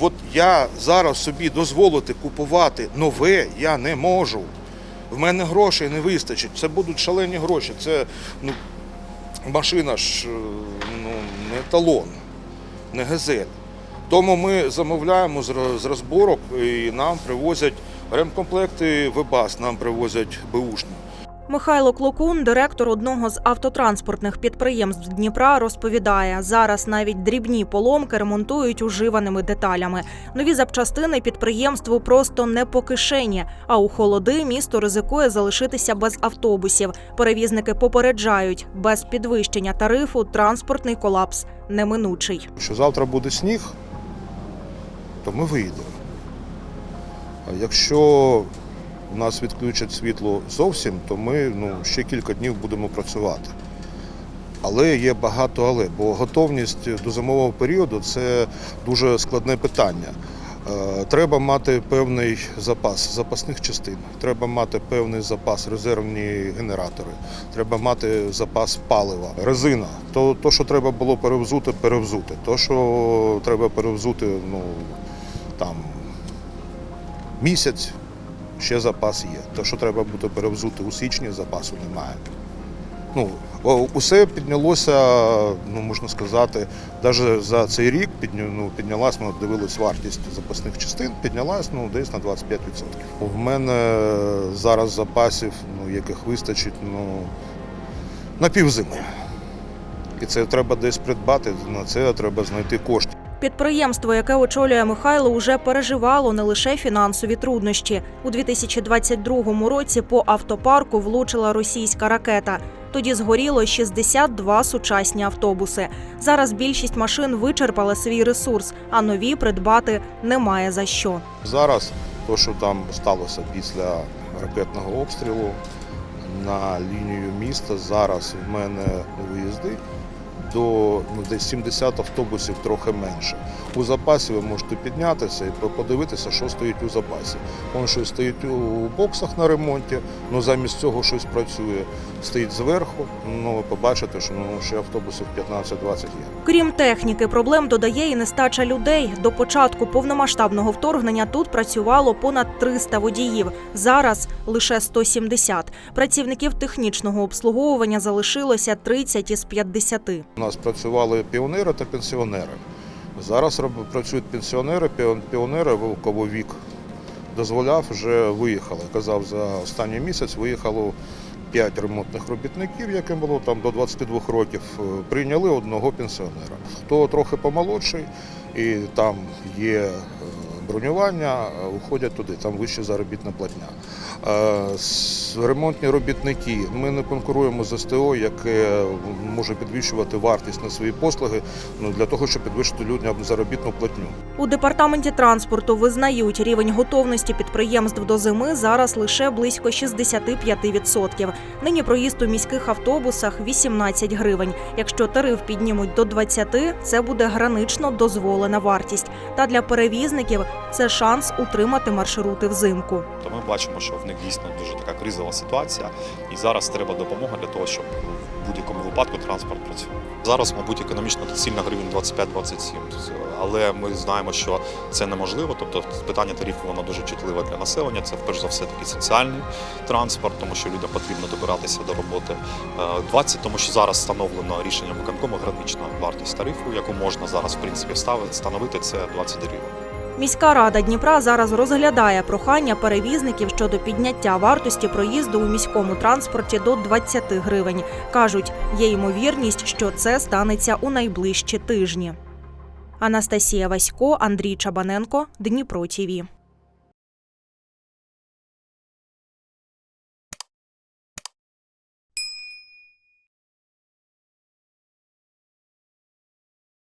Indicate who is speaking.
Speaker 1: От я зараз собі дозволити купувати нове я не можу. В мене грошей не вистачить. Це будуть шалені гроші. Це ну, машина ж е, ну, не талон, не газель. Тому ми замовляємо з розборок і нам привозять ремкомплекти ВБАС, нам привозять Бушні.
Speaker 2: Михайло Клокун, директор одного з автотранспортних підприємств Дніпра, розповідає, зараз навіть дрібні поломки ремонтують уживаними деталями. Нові запчастини підприємству просто не по кишені. А у холоди місто ризикує залишитися без автобусів. Перевізники попереджають, без підвищення тарифу транспортний колапс неминучий.
Speaker 1: Якщо завтра буде сніг, то ми виїдемо. А якщо у нас відключать світло зовсім, то ми ну, ще кілька днів будемо працювати. Але є багато але, бо готовність до зимового періоду це дуже складне питання. Е, Треба мати певний запас запасних частин, треба мати певний запас резервні генератори, треба мати запас палива, резина. То, то що треба було перевзути, перевзути. То, що треба перевзути, ну там місяць, ще запас є. То, що треба буде перевзути у січні, запасу немає. Ну, усе піднялося, ну можна сказати, навіть за цей рік ну, піднялась, ми дивились вартість запасних частин, піднялась ну, десь на 25%. В мене зараз запасів, ну, яких вистачить ну, на півзими. І це треба десь придбати, на це треба знайти кошти.
Speaker 2: Підприємство, яке очолює Михайло, уже переживало не лише фінансові труднощі. У 2022 році по автопарку влучила російська ракета. Тоді згоріло 62 сучасні автобуси. Зараз більшість машин вичерпали свій ресурс, а нові придбати немає за що.
Speaker 1: Зараз то, що там сталося після ракетного обстрілу на лінію міста, зараз в мене виїзди до ну, десь 70 автобусів трохи менше. У запасі ви можете піднятися і подивитися, що стоїть у запасі. Воно щось стоїть у боксах на ремонті, ну замість цього щось працює, стоїть зверху. Ну ви побачите, що ну, ще автобусів 15-20 є.
Speaker 2: Крім техніки, проблем додає і нестача людей. До початку повномасштабного вторгнення тут працювало понад 300 водіїв. Зараз лише 170. Працівників технічного обслуговування залишилося 30 із 50.
Speaker 1: У нас працювали піонери та пенсіонери. Зараз працюють пенсіонери, піонери, кого вік дозволяв, вже виїхали. Казав, за останній місяць виїхало 5 ремонтних робітників, яким було там до 22 років. Е, Прийняли одного пенсіонера. Хто трохи помолодший і там є е, бронювання, е, уходять туди, там вища заробітна платня. Ремонтні робітники. Ми не конкуруємо з СТО, яке може підвищувати вартість на свої послуги ну, для того, щоб підвищити людям заробітну платню.
Speaker 2: У департаменті транспорту визнають рівень готовності підприємств до зими зараз лише близько 65%. Нині проїзд у міських автобусах 18 гривень. Якщо тариф піднімуть до 20, це буде гранично дозволена вартість. Та для перевізників це шанс утримати маршрути взимку.
Speaker 3: То ми бачимо, що в них дійсно дуже така кризова ситуація, і зараз треба допомога для того, щоб в будь-якому випадку транспорт працював. Зараз, мабуть, економічно доцільно гривень 25-27, але ми знаємо, що це неможливо. Тобто питання тарифу воно дуже чутливе для населення. Це перш за все такий соціальний транспорт, тому що людям потрібно добиратися до роботи. Е, 20, тому що зараз встановлено рішенням виконкому гранична вартість тарифу, яку можна зараз в принципі встановити це 20 гривень.
Speaker 2: Міська рада Дніпра зараз розглядає прохання перевізників щодо підняття вартості проїзду у міському транспорті до 20 гривень. кажуть, є ймовірність, що це станеться у найближчі тижні. Анастасія Васько, Андрій Чабаненко, Дніпро ТІВІ.